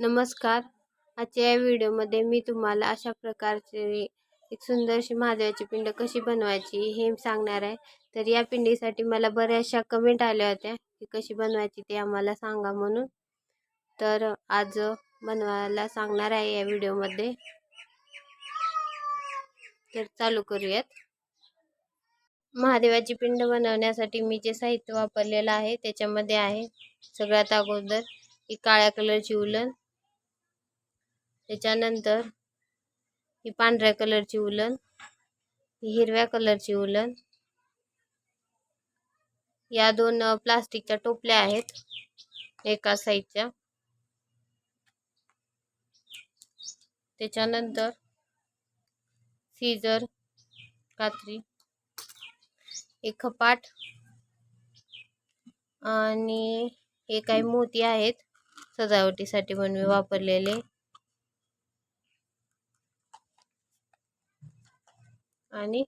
नमस्कार. आजच्या या व्हिडिओमध्ये मी तुम्हाला अशा प्रकारचे एक सुंदरशी महादेवाची पिंड कशी बनवायची हे सांगणार आहे. तर या पिंडीसाठी मला बऱ्याचशा कमेंट आल्या होत्या की कशी बनवायची ते आम्हाला सांगा म्हणून. तर आज बनवायला सांगणार आहे या व्हिडिओमध्ये. तर चालू करूयात. महादेवाची पिंड बनवण्यासाठी मी जे साहित्य वापरलेलं आहे त्याच्यामध्ये आहे सगळ्यात अगोदर ही काळ्या कलरची उलन त्याच्यानंतर ही पांढऱ्या कलरची उलन ही हिरव्या कलरची उलन. या दोन प्लास्टिकच्या टोपल्या आहेत एका साईडच्या. त्याच्यानंतर सीजर कात्री एक खपाट आणि हे काही मोती आहेत सजावटीसाठी म्हणून मी वापरलेले. आणि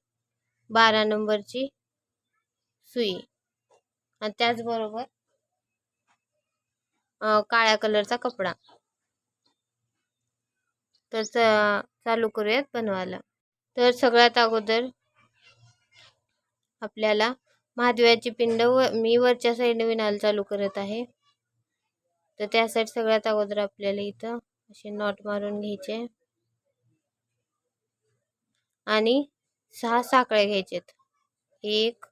बारा नंबरची सुई. आणि त्याचबरोबर काळ्या कलरचा कपडा. तर चालू करूयात बनवायला. तर सगळ्यात अगोदर आपल्याला महादेवाची पिंड व मी वरच्या साईडने विणायला चालू करत आहे. तर त्यासाठी सगळ्यात अगोदर आपल्याला इथं असे नॉट मारून घ्यायचे. आणि सहा साखळ्या घ्यायचेत. एक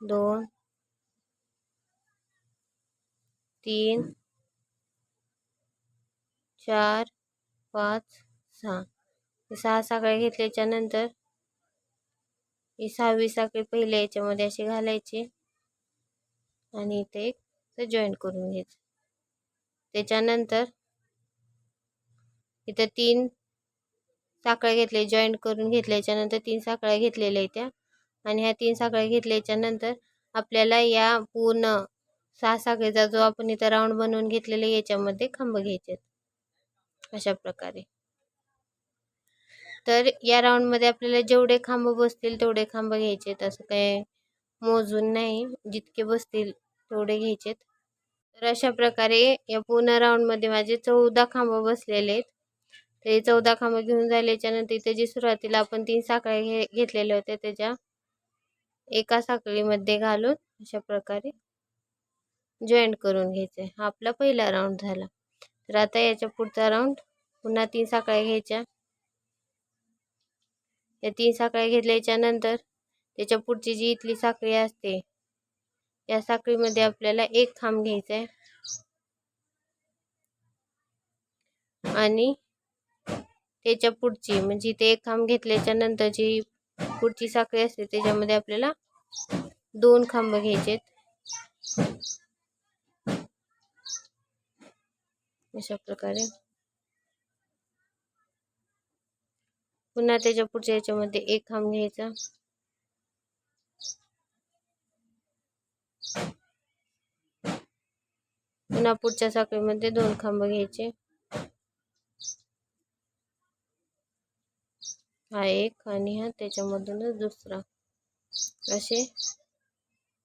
दोन तीन चार पाच सहा. सहा साखळ्या घेतल्याच्या नंतर ही सहावी साखळी पहिल्या याच्यामध्ये अशी घालायची आणि इथे एक जॉईंट करून घ्यायचं. त्याच्यानंतर इथं तीन साखळ्या घेतले जॉईंट करून घेतल्याच्यानंतर तीन साखळ्या घेतलेल्या त्या. आणि ह्या तीन साखळ्या घेतल्याच्यानंतर आपल्याला या पूर्ण सहा साखळीचा जो आपण इथं राऊंड बनवून घेतलेला याच्यामध्ये खांब घ्यायचे अशा प्रकारे. तर या राऊंडमध्ये आपल्याला जेवढे खांब बसतील तेवढे खांब घ्यायचे असं काही मोजून नाही. जितके बसतील तेवढे घ्यायचेत तर अशा प्रकारे या पूर्ण राऊंडमध्ये माझे चौदा खांब बसलेले आहेत. ते चौदा खांब घेऊन झाल्याच्यानंतर इथे जी सुरुवातीला आपण तीन साखळ्या घे घेतलेल्या होत्या त्याच्या एका साखळीमध्ये घालून अशा प्रकारे जॉईंट करून घ्यायचे. हा आपला पहिला राऊंड झाला. तर आता याच्या पुढचा राऊंड पुन्हा तीन साखळ्या घ्यायच्या. या तीन साखळ्या घेतल्याच्या नंतर त्याच्या पुढची जी इथली साखळी असते या साखळीमध्ये आपल्याला एक खांब घ्यायचा आहे. आणि त्याच्या पुढची म्हणजे ते एक खांब घेतल्याच्या नंतरची पुढची साखळी असते त्याच्यामध्ये आपल्याला दोन खांब घ्यायचे अशा प्रकारे. पुन्हा त्याच्या पुढच्या याच्यामध्ये एक खांब घ्यायचा. पुन्हा पुढच्या साखळीमध्ये दोन खांब घ्यायचे. हा एक आणि हा त्याच्यामधूनच दुसरा. असे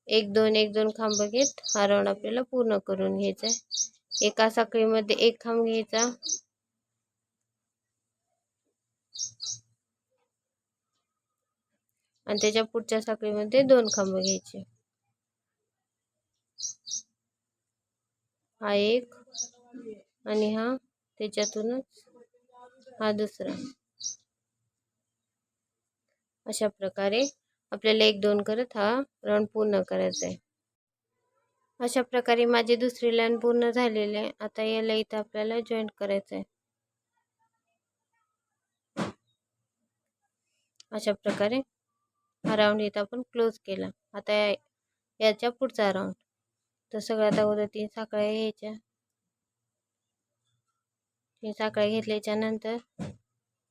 एक दोन एक दोन खांब घेत हा राऊंड आपल्याला पूर्ण करून घ्यायचा आहे. एका साखळीमध्ये एक खांब घ्यायचा. आणि त्याच्या पुढच्या साखळीमध्ये दोन खांब घ्यायचे. हा एक आणि हा त्याच्यातूनच हा दुसरा. अशा प्रकारे आपल्याला एक दोन करत हा राऊंड पूर्ण करायचा आहे. अशा प्रकारे माझे दुसरे लाईन पूर्ण झालेले आहे. आता याला इथं आपल्याला जॉईंट करायचं आहे अशा प्रकारे हा राऊंड इथं आपण क्लोज केला. आता याच्या पुढचा राऊंड तर सगळ्यात अगोदर तीन साखळ्या घ्यायच्या. तीन साखळ्या घेतल्याच्या नंतर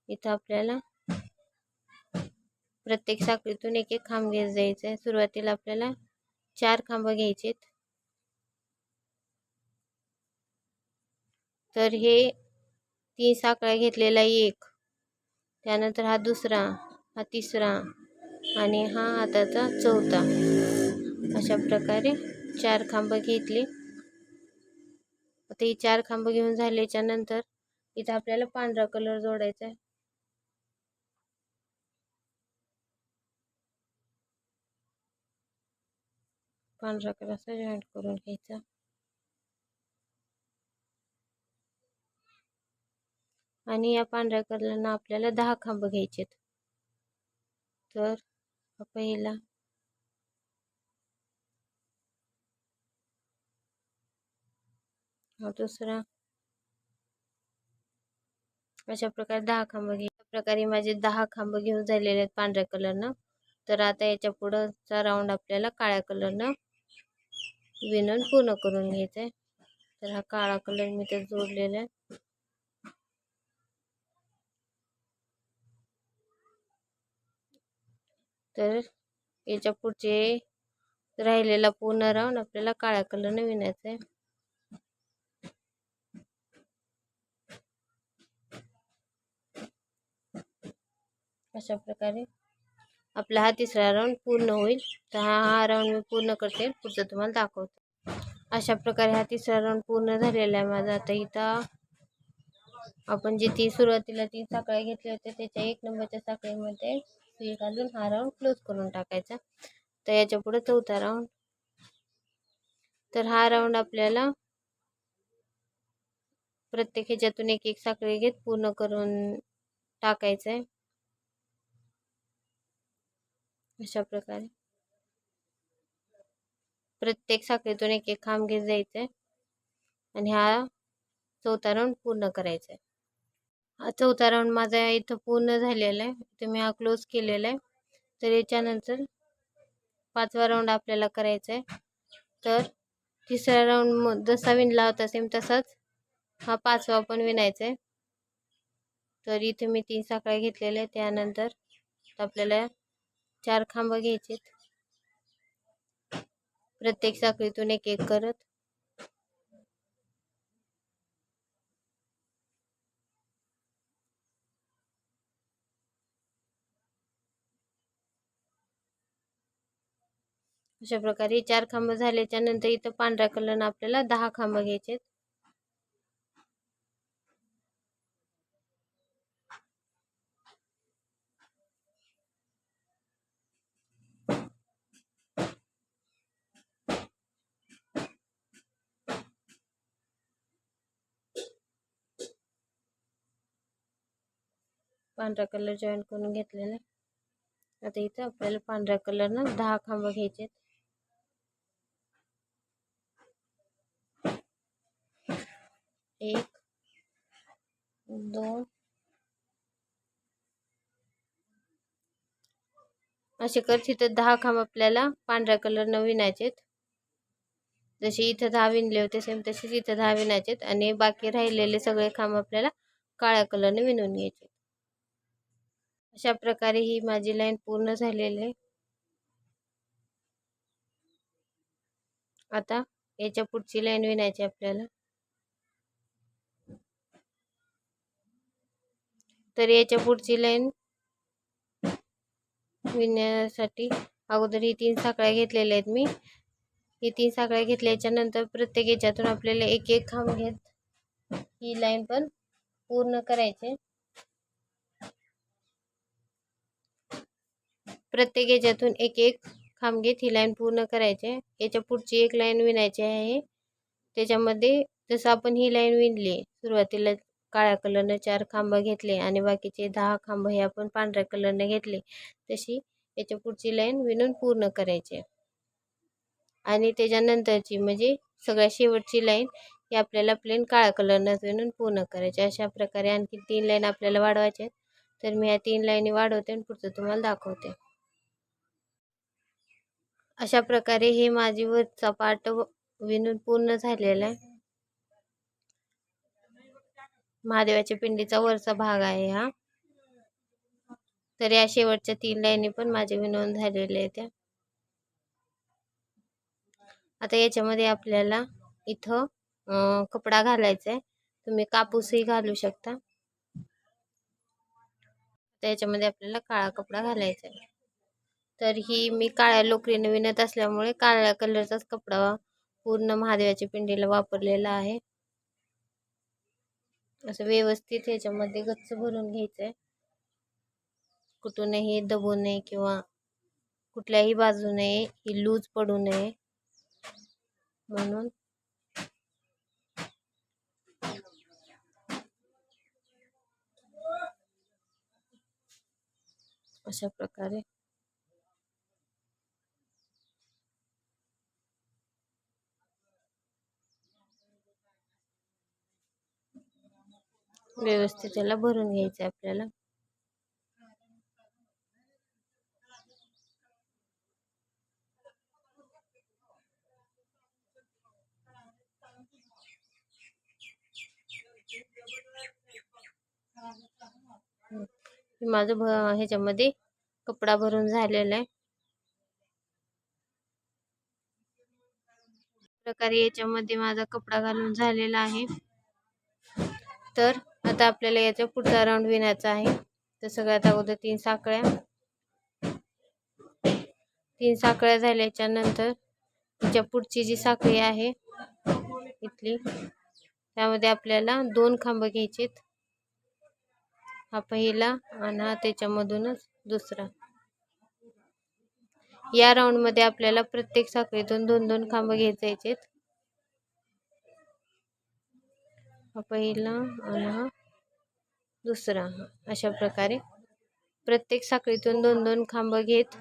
इथं आपल्याला प्रत्येक साखळीतून एक एक खांब घेत जायचं. आहे सुरुवातीला आपल्याला चार खांब घ्यायचे तर हे तीन साखळ्या घेतलेला एक. त्यानंतर हा दुसरा हा तिसरा आणि हा हाताचा चौथा. अशा प्रकारे चार खांब घेतले. आता ही चार खांब घेऊन झाल्याच्यानंतर इथं आपल्याला पांढरा कलर जोडायचा आहे. पांढरा कलर असा जॉईंट करून घ्यायचा. आणि या पांढऱ्या कलरनं आपल्याला दहा खांब घ्यायचे तर पहिला दुसरा. अशा प्रकारे दहा खांब घे प्रकारे माझे दहा खांब घेऊन झालेले आहेत पांढऱ्या कलरनं. तर आता याच्या पुढचा राऊंड आपल्याला काळ्या कलरनं विणून पूर्ण करून घ्यायचा आहे तर हा काळा कलर मी तर जोडलेला आहे. तर याच्या पुढचे राहिलेला पूर्ण राहून आपल्याला काळ्या कलरने विणायचं आहे. अशा प्रकारे आपला हा तिसरा राऊंड पूर्ण होईल. तर हा हा राऊंड मी पूर्ण करते. पुढचं तुम्हाला दाखवतो. अशा प्रकारे हा तिसरा राऊंड पूर्ण झालेला आहे माझा. आता इथं आपण जे ती सुरुवातीला ती साखळ्या घेतल्या होत्या त्याच्या एक नंबरच्या साखळीमध्ये सुई घालून हा राऊंड क्लोज करून टाकायचा. तर याच्यापुढे चौथा राऊंड तर हा राऊंड आपल्याला प्रत्येक ह्याच्यातून एक एक साखळी घेत पूर्ण करून टाकायचं आहे अशा प्रकारे. प्रत्येक साखळीतून एक एक खांब घेत जायचं. आहे आणि हा चौथा राऊंड पूर्ण करायचा. आहे हा चौथा राऊंड माझा इथं पूर्ण झालेला आहे. इथं मी हा क्लोज केलेला आहे. तर याच्यानंतर पाचवा राऊंड आपल्याला करायचा आहे. तर तिसरा राऊंड जसा विणला होता सेम तसाच हा पाचवा पण विणायचा आहे. तर इथे मी तीन साखळ्या घेतलेल्या त्यानंतर आपल्याला चार खांब घ्यायचे प्रत्येक साखळीतून एक एक करत. अशा प्रकारे चार खांब झाल्याच्यानंतर इथं पांढऱ्या कलरनं आपल्याला दहा खांब घ्यायचे पांढरा कलर जॉईन करून घेतलेला आता इथं आपल्याला पांढऱ्या कलरनं दहा खांब घ्यायचे एक दोन असे करत तिथं दहा खांब आपल्याला पांढऱ्या कलरनं विणायचे जसे इथं दहा विणले होते सेम तसेच इथं दहा विणायचे आणि बाकी राहिलेले सगळे खांब आपल्याला काळ्या कलरने विणून घ्यायचे. अशा प्रकारे ही माझी लाईन पूर्ण झालेली आहे. आता याच्या पुढची लाईन विणायची आपल्याला. तर याच्या पुढची लाईन विणण्यासाठी अगोदर ही तीन साखळ्या घेतलेल्या आहेत मी. ही तीन साखळ्या घेतल्याच्या नंतर प्रत्येक याच्यातून आपल्याला एक एक खांब घेत ही लाईन पण पूर्ण करायचे प्रत्येक याच्यातून एक एक खांब घेत ही लाईन पूर्ण करायचे. याच्या पुढची एक लाईन विणायची आहे. त्याच्यामध्ये जसं आपण ही लाईन विणली सुरुवातीला काळ्या कलरनं चार खांब घेतले आणि बाकीचे दहा खांब हे आपण पांढऱ्या कलरने घेतले तशी याच्या पुढची लाईन विणून पूर्ण करायची. आणि त्याच्यानंतरची म्हणजे सगळ्या शेवटची लाईन ही आपल्याला प्लेन काळ्या कलरनं विणून पूर्ण करायची. अशा प्रकारे आणखी तीन लाईन आपल्याला वाढवायच्या तर मी या तीन लाईनी वाढवते आणि पुढचं तुम्हाला दाखवते. अशा प्रकारे हे माझी वरचा पार्ट विणून पूर्ण झालेला आहे. महादेवाच्या पिंडीचा वरचा भाग आहे हा. तर या शेवटच्या तीन लाईनी पण माझे विणून झालेले आहेत त्या आता याच्यामध्ये आपल्याला इथं कपडा घालायचा आहे तुम्ही कापूसही घालू शकता. त्याच्यामध्ये आपल्याला काळा कपडा घालायचा आहे तर ही मी काळ्या लोकरीने विणत असल्यामुळे काळ्या कलरचाच कपडा पूर्ण महादेवाच्या पिंडीला वापरलेला आहे. असं व्यवस्थित ह्याच्यामध्ये गच्च भरून घ्यायचं आहे कुठूनही दबू नये किंवा कुठल्याही बाजूने ही लूज पडू नये म्हणून. अशा प्रकारे व्यवस्थित त्याला भरून घ्यायचं आहे आपल्याला माझं भ ह्याच्यामध्ये कपडा भरून झालेला आहे. प्रकारे याच्यामध्ये माझा कपडा घालून झालेला आहे. तर आता आपल्याला याचा पुढचा राऊंड विणायचा आहे. तर सगळ्यात अगोदर तीन साखळ्या. तीन साखळ्या झाल्याच्यानंतर तिच्या पुढची जी साखळी आहे इथली त्यामध्ये आपल्याला दोन खांब घ्यायचेत. हा पहिला आणि हा त्याच्यामधूनच दुसरा. या राऊंडमध्ये आपल्याला प्रत्येक साखळीतून दोन दोन खांब घ्यायचे हा पहिला आणि हा दुसरा अशा प्रकारे प्रत्येक साखळीतून दोन दोन खांब घेत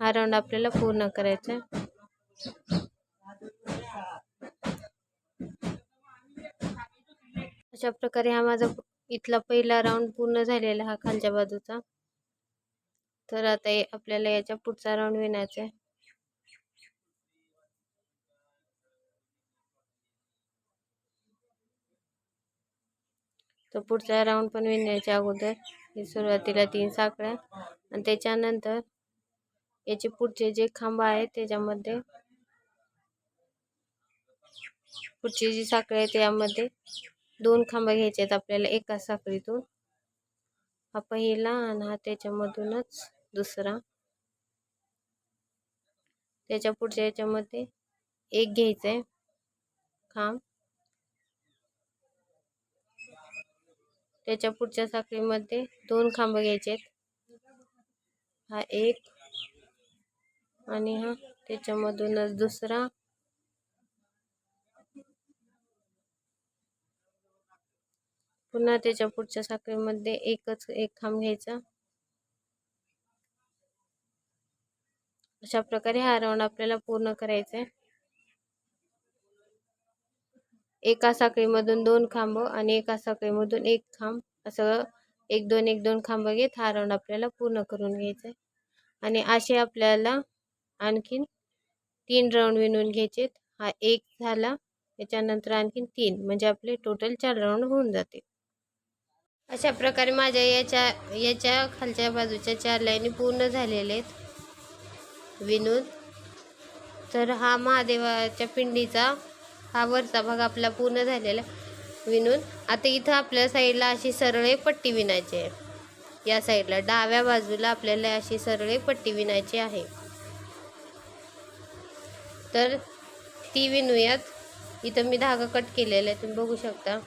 हा राऊंड आपल्याला पूर्ण करायचा आहे. अशा प्रकारे हा माझा इथला पहिला राऊंड पूर्ण झालेला हा खालच्या बाजूचा. तर आता आपल्याला याच्या पुढचा राऊंड विणायचा आहे. तर पुढचा राऊंड पण विणण्याच्या अगोदर. सुरुवातीला तीन साखळ्या आणि त्याच्यानंतर याचे पुढचे जे खांब आहेत त्याच्यामध्ये पुढची जी साखळी आहे त्यामध्ये दोन खांब घ्यायचे आहेत आपल्याला एका साखळीतून. हा पहिला आणि हा त्याच्यामधूनच दुसरा. त्याच्या पुढच्या याच्यामध्ये एक घ्यायचा आहे खांब. त्याच्या पुढच्या साखळीमध्ये दोन खांब घ्यायचे आहेत. हा एक आणि हा त्याच्यामधूनच दुसरा. पुन्हा त्याच्या पुढच्या साखळीमध्ये एकच एक खांब घ्यायचा. अशा प्रकारे हा राऊंड आपल्याला पूर्ण करायचा आहे. एका साखळीमधून दोन खांब आणि एका साखळीमधून एक खांब असं एक दोन एक दोन खांब घेत हा राऊंड आपल्याला पूर्ण करून घ्यायचा आहे. आणि असे आपल्याला आणखीन तीन राऊंड विणून घ्यायचे हा एक झाला त्याच्यानंतर आणखीन तीन म्हणजे आपले टोटल चार राऊंड होऊन जाते अशा प्रकारे माझ्या याच्या याच्या खालच्या बाजूच्या चार लाईनी पूर्ण झालेल्या आहेत विनोद. तर हा महादेवाच्या पिंडीचा हा वरचा भाग आपला पूर्ण झालेला विणून. आता इथं आपल्या साईडला अशी सरळे पट्टी विणायची आहे. या साईडला डाव्या बाजूला आपल्याला अशी सरळे पट्टी विणायची आहे. तर ती विणूयात. इथं मी धागा कट केलेला आहे. तुम्ही बघू शकता.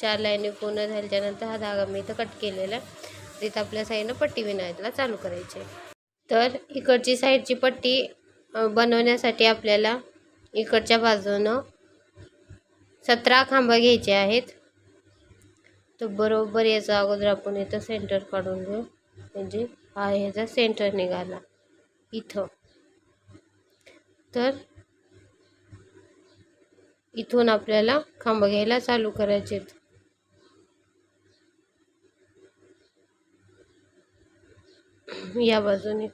चार लाईनी पूर्ण झाल्याच्यानंतर हा धागा मी इथं कट केलेला आहे. तिथं आपल्या साईडनं पट्टी विणायला चालू करायची तर इकडची साईडची पट्टी बनवण्यासाठी आपल्याला इकडच्या बाजूनं सतरा खांब घ्यायचे आहेत. तर बरोबर याचा अगोदर आपण इथं सेंटर काढून घेऊ. म्हणजे हा ह्याचा सेंटर निघाला. इथं. तर इथून आपल्याला खांब घ्यायला चालू करायचे या बाजूने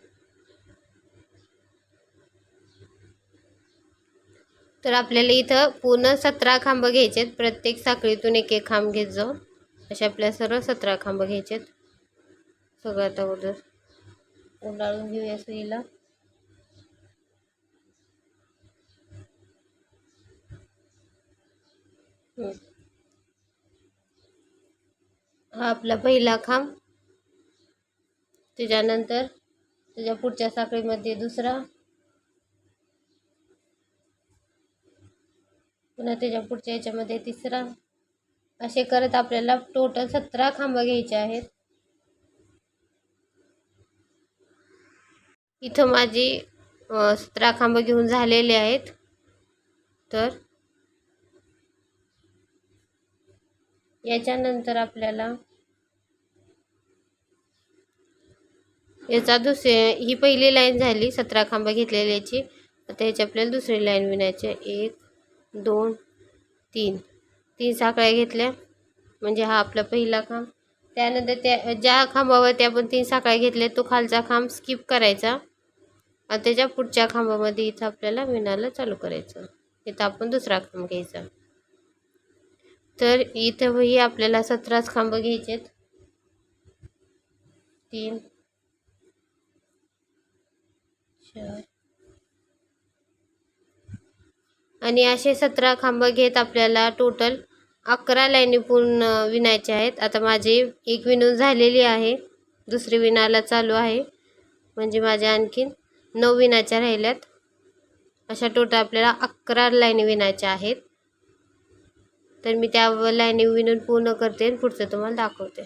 तर आपल्याला इथं पूर्ण सतरा खांब घ्यायचे प्रत्येक साखळीतून एक एक खांब घेत जाऊ. असे आपल्याला सर्व सतरा खांब घ्यायचे सगळ्यात अगोदर उडाळून घेऊया सुईला. हा आपला पहिला खांब. त्याच्यानंतर त्याच्या पुढच्या साखळीमध्ये दुसरा. पुन्हा त्याच्या पुढच्या याच्यामध्ये तिसरा. असे करत आपल्याला टोटल सतरा खांब घ्यायचे आहेत. इथं माझी सतरा खांब घेऊन झालेले आहेत. तर याच्यानंतर आपल्याला याचा दुसरे ही पहिली लाईन झाली सतरा खांब घेतलेल्याची. आता याची आपल्याला दुसरी लाईन विणायची एक दोन तीन. तीन साखळ्या घेतल्या. म्हणजे हा आपला पहिला खांब. त्यानंतर त्या ज्या खांबावरती आपण तीन साखळ्या घेतल्या तो खालचा खांब स्किप करायचा. आणि त्याच्या पुढच्या खांबामध्ये इथं आपल्याला विणायला चालू करायचं. इथं आपण दुसरा खांब घ्यायचा. तर इथंही आपल्याला सतराच खांब घ्यायचेत. तीन चार आणि असे सतरा खांब घेत आपल्याला टोटल अकरा लाईनी पूर्ण विणायचे आहेत. आता माझी एक विणून झालेली आहे. दुसरी विणायला चालू आहे. म्हणजे माझ्या आणखीन नऊ विणायच्या राहिल्यात. अशा टोटल आपल्याला अकरा लाईनी विणायच्या आहेत. तर मी त्या लाईनी विणून पूर्ण करते आणि पुढचं तुम्हाला दाखवते.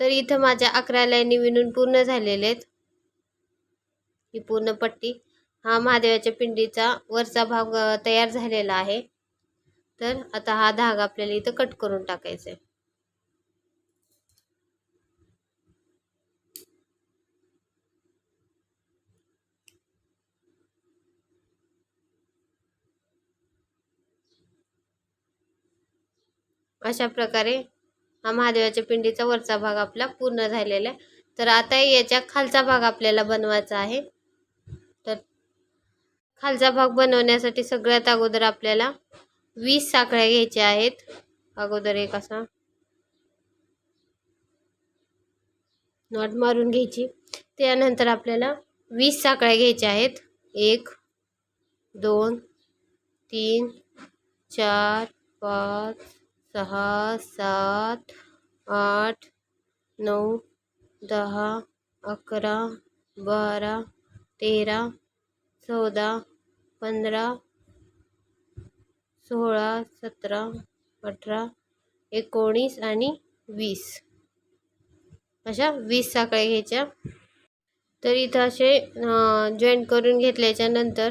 तर इथं माझ्या अकरा लाईनी विणून पूर्ण झालेले आहेत. ही पूर्ण पट्टी. हा महादेवाच्या पिंडीचा वरचा भाग तयार झालेला आहे. तर आता हा धागा आपल्याला इथं कट करून टाकायचा आहे अशा प्रकारे हा महादेवाच्या पिंडीचा वरचा भाग आपला पूर्ण झालेला आहे. तर आता याच्या खालचा भाग आपल्याला बनवायचा आहे. खालचा भाग बनवण्यासाठी सगळ्यात अगोदर आपल्याला वीस साखळ्या घ्यायच्या आहेत. अगोदर एक असा नॉट मारून घ्यायची. त्यानंतर आपल्याला वीस साखळ्या घ्यायच्या आहेत. एक दोन तीन चार पाच सहा सात आठ नऊ दहा अकरा बारा तेरा चौदा पंधरा सोळा सतरा अठरा एकोणीस आणि वीस. अशा वीस साखळ्या घ्यायच्या. तर इथं असे जॉईंट करून घेतल्याच्या नंतर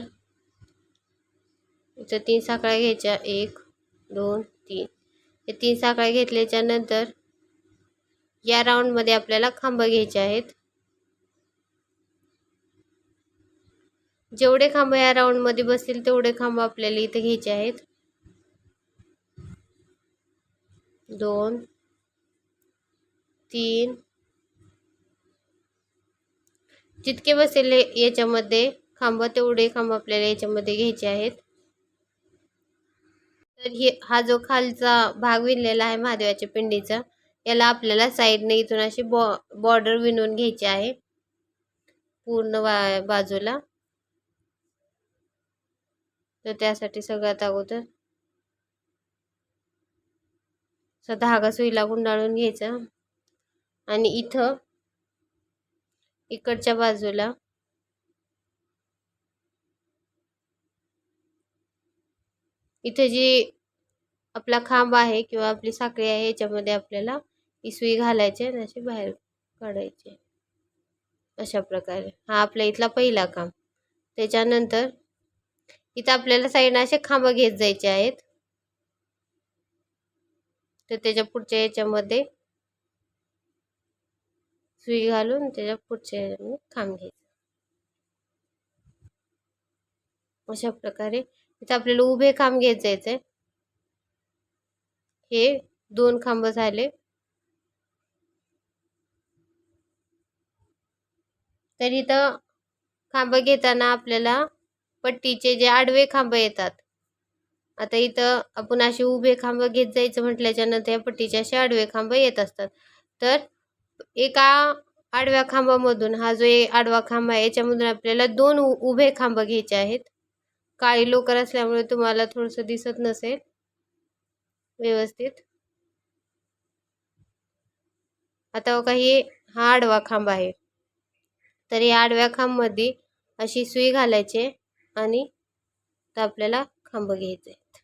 इथं तीन साखळ्या घ्यायच्या. एक दोन तीन. हे तीन साखळ्या घेतल्याच्या नंतर या राऊंडमध्ये आपल्याला खांब घ्यायचे आहेत. जेवढे खांब या राऊंडमध्ये बसतील तेवढे खांब आपल्याला इथे घ्यायचे आहेत. दोन तीन. जितके बसेल याच्यामध्ये खांब तेवढे खांब आपल्याला याच्यामध्ये घ्यायचे आहेत. तर हे हा जो खालचा भाग विणलेला आहे महादेवाच्या पिंडीचा याला आपल्याला साईडने इथून अशी बॉ बॉर्डर विणून घ्यायची आहे. पूर्ण बा बाजूला. तर त्यासाठी सगळ्यात अगोदर असा धागा सुईला गुंडाळून घ्यायचा. आणि इथं इकडच्या बाजूला इथे जी आपला खांब आहे किंवा आपली साखळी आहे याच्यामध्ये आपल्याला ही सुई घालायची आणि अशी बाहेर काढायची. अशा प्रकारे. हा आपला इथला पहिला खांब. त्याच्यानंतर इथं आपल्याला साईडनं असे खांब घेत जायचे आहेत. तर त्याच्या पुढच्या याच्यामध्ये सुई घालून त्याच्या पुढच्या याच्यामध्ये खांब घ्यायचं. अशा प्रकारे इथं आपल्याला उभे खांब घेत जायचे हे दोन खांब झाले. तर इथं खांब घेताना आपल्याला पट्टीचे जे आडवे खांब येतात. आता इथं आपण असे उभे खांब घेत जायचं म्हटल्याच्या नंतर या पट्टीचे असे आडवे खांब येत असतात. तर एका आडव्या खांबामधून हा जो आडवा खांब आहे याच्यामधून आपल्याला दोन उ- उभे खांब घ्यायचे आहेत. काळी लोकर असल्यामुळे तुम्हाला थोडंसं दिसत नसेल. व्यवस्थित. आता बघा हे हा आडवा खांब आहे. तर या आडव्या खांबमध्ये अशी सुई घालायची. आणि तर आपल्याला खांब घ्यायचे आहेत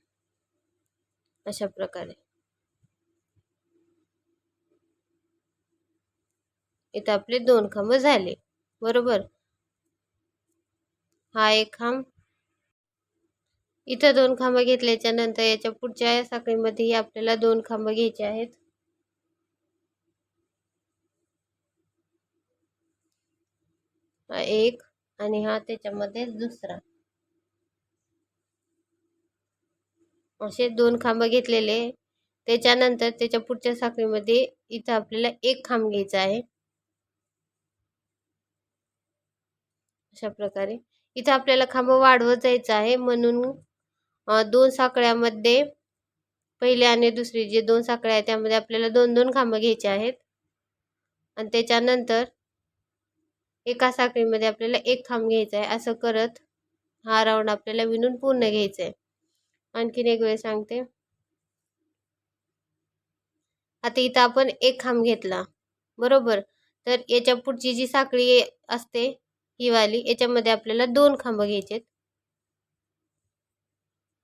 अशा प्रकारे. इथं आपले दोन खांब झाले. बरोबर? हा एक खांब. इथं दोन खांब घेतल्याच्या नंतर याच्या पुढच्या साखळीमध्येही आपल्याला दोन खांब घ्यायचे आहेत. हा एक आणि हा त्याच्यामध्ये दुसरा. असे दोन खांब घेतलेले. त्याच्यानंतर त्याच्या पुढच्या साखळीमध्ये इथं आपल्याला एक खांब घ्यायचा आहे. अशा प्रकारे. इथं आपल्याला खांब वाढवत जायचं आहे. म्हणून दोन साखळ्यामध्ये पहिले आणि दुसरी जे दोन साखळ्या आहेत त्यामध्ये आपल्याला दोन दोन खांब घ्यायचे आहेत. आणि त्याच्यानंतर एका साखळीमध्ये आपल्याला एक खांब घ्यायचा आहे. असं करत हा राऊंड आपल्याला विणून पूर्ण घ्यायचा आहे. आणखीन एक वेळ सांगते. आता इथं आपण एक खांब घेतला. बरोबर? तर याच्या पुढची जी साखळी असते ही वाली याच्यामध्ये आपल्याला दोन खांब घ्यायचे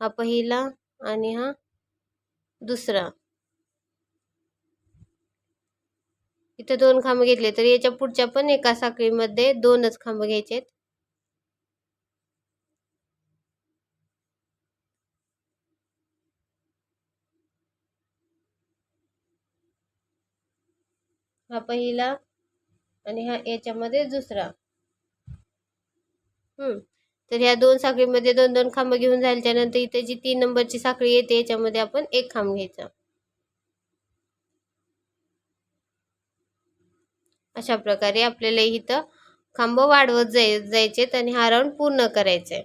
हा पहिला आणि हा दुसरा. इथं दोन खांब घेतले तर याच्या पुढच्या पण एका साखळीमध्ये दोनच खांब घ्यायचे हा पहिला आणि हा याच्यामध्ये दुसरा. हम्म. तर ह्या दोन साखळीमध्ये दोन दोन खांब घेऊन झाल्याच्यानंतर इथे जी तीन नंबरची साखळी येते याच्यामध्ये आपण एक खांब घ्यायचा. अशा प्रकारे आपल्याला इथं खांब वाढवत जाय जायचेत आणि हा राऊंड पूर्ण करायचा आहे.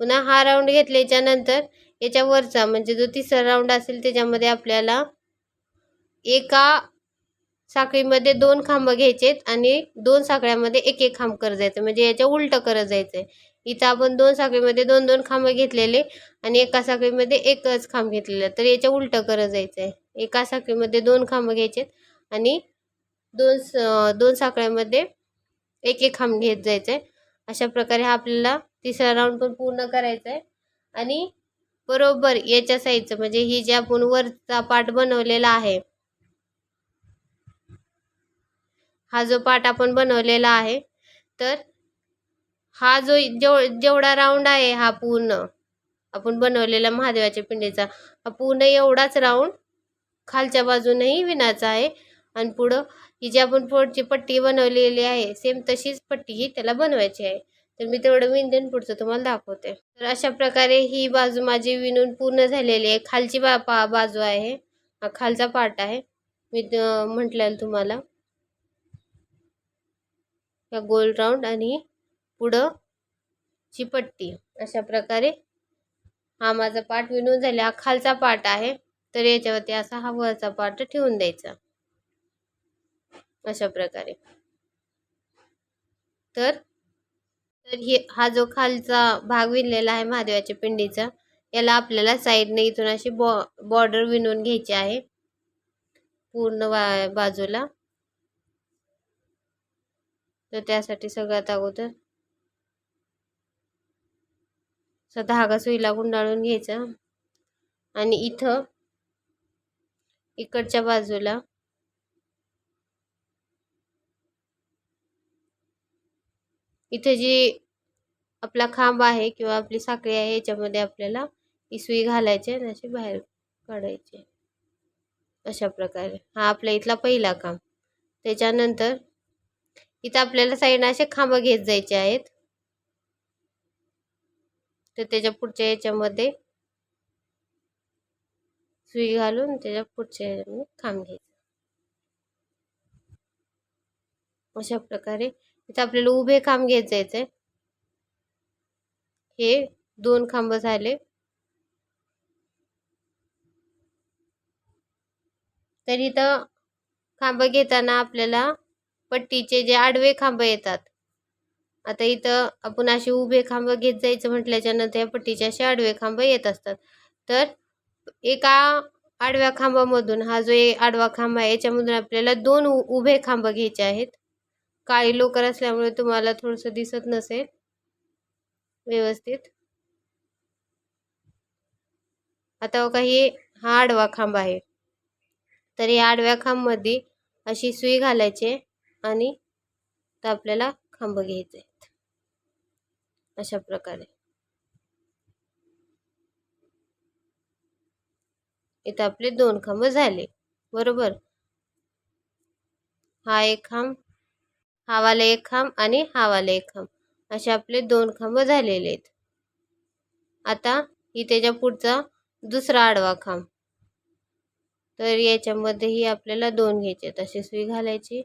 पुन्हा हा राऊंड घेतल्याच्या नंतर याच्या वरचा म्हणजे जो तिसरा राऊंड असेल त्याच्यामध्ये आपल्याला एका साखळीमध्ये दोन खांब घ्यायचेत आणि दोन साखळ्यामध्ये एक एक खांब करत जायचं. म्हणजे याच्या उलटं करत जायचं इथं आपण दोन साखळीमध्ये दोन दोन खांब घेतलेले आणि एका साखळीमध्ये एकच खांब घेतलेलं. तर याच्या उलटं करत जायचं आहे एका साखळीमध्ये दोन खांब घ्यायचेत आणि दोन दोन साखळ्यामध्ये एक एक खांब घेत जायचं आहे अशा प्रकारे हा आपल्याला तिसरा राऊंड पण पूर्ण करायचा आहे आणि बरोबर याच्या साईडचं म्हणजे ही जे आपण वरचा पार्ट बनवलेला आहे हा जो पार्ट आपण बनवलेला आहे तर हा जो जेव जेवढा राऊंड आहे हा पूर्ण आपण बनवलेला महादेवाच्या पिंडीचा हा पूर्ण एवढाच राऊंड खालच्या बाजूनही विणाचा आहे आणि पुढं ही जी आपण पोटची पट्टी बनवलेली आहे सेम तशीच पट्टी ही त्याला बनवायची आहे. तर मी तेवढं विणदेन पुढचं तुम्हाला दाखवते. तर अशा प्रकारे ही बाजू माझी विणून पूर्ण झालेली आहे. खालची बा पा बाजू आहे. हा खालचा पार्ट आहे. मी म्हटलेलं तुम्हाला. ह्या गोल राऊंड आणि पुढं ची पट्टी. अशा प्रकारे हा माझा पार्ट विणून झाला. हा खालचा पार्ट आहे तर याच्यावरती असा हा वरचा पार्ट ठेवून द्यायचा. अशा प्रकारे. तर तर हे हा जो खालचा भाग विणलेला आहे महादेवाच्या पिंडीचा याला आपल्याला साईडने इथून अशी बॉ बॉर्डर विणून घ्यायची आहे. पूर्ण बाजूला. तर त्यासाठी सगळ्यात अगोदर असा धागा सुईला गुंडाळून घ्यायचा. आणि इथं इकडच्या बाजूला इथं जी आपला खांब आहे किंवा आपली साखळी आहे याच्यामध्ये आपल्याला ही सुई घालायची आणि अशी बाहेर काढायची. अशा प्रकारे. हा आपला इथला पहिला काम त्याच्यानंतर इथं आपल्याला साईडनं असे खांब घेत जायचे आहेत. तर त्याच्या पुढच्या याच्यामध्ये सुई घालून त्याच्या पुढच्या याच्यामध्ये खांब घ्यायचं. अशा प्रकारे इथं आपल्याला उभे खांब घेत जायचे. हे दोन खांब झाले. तर इथं खांब घेताना आपल्याला पट्टीचे जे आडवे खांब येतात. आता इथं आपण असे उभे खांब घेत जायचं म्हटल्याच्या नंतर या पट्टीचे असे आडवे खांब येत असतात. तर एका आडव्या खांबामधून हा जो आडवा खांब आहे याच्यामधून आपल्याला दोन उभे खांब घ्यायचे आहेत. काळी लोकर असल्यामुळे तुम्हाला थोडंसं दिसत नसेल. व्यवस्थित. आता काही हा आडवा खांब आहे. तर या आडव्या खांबमध्ये अशी सुई घालायची आणि तर आपल्याला खांब घ्यायचे आहेत अशा प्रकारे. इथं आपले दोन खांब झाले. बरोबर? हा एक खांब हावाला एक खांब आणि हावाला एक खांब. असे आपले दोन खांब झालेले आहेत. आता ही त्याच्या पुढचा दुसरा आडवा खांब. तर याच्यामध्येही आपल्याला दोन घ्यायचे आहेत अशी सुई घालायची.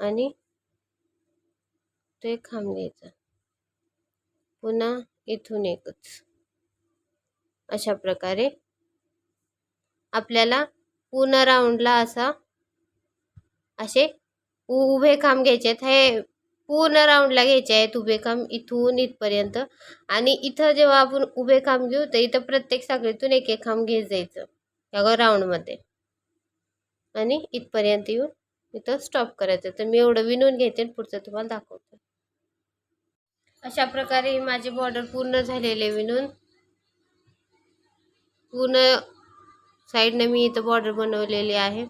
आणि तो एक खांब घ्यायचा पुन्हा इथून एकच. अशा प्रकारे आपल्याला पूर्ण राऊंडला असा असे उभे खांब घ्यायचे आहेत. हे पूर्ण राऊंडला घ्यायचे आहेत उभे खांब इथून इथपर्यंत. आणि इथं जेव्हा आपण उभे खांब घेऊ तर इथं प्रत्येक साखळीतून एक एक खांब घेत जायचं. या राऊंडमध्ये. आणि इथपर्यंत येऊन इथं स्टॉप करायचं तर मी एवढं विणून घेते पुढचं तुम्हाला दाखवते. अशा प्रकारे माझे बॉर्डर पूर्ण झालेले विणून पूर्ण साईडनं मी इथं बॉर्डर बनवलेली आहे.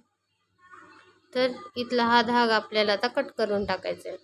तर इथला हा धागा आपल्याला आता कट करून टाकायचा आहे.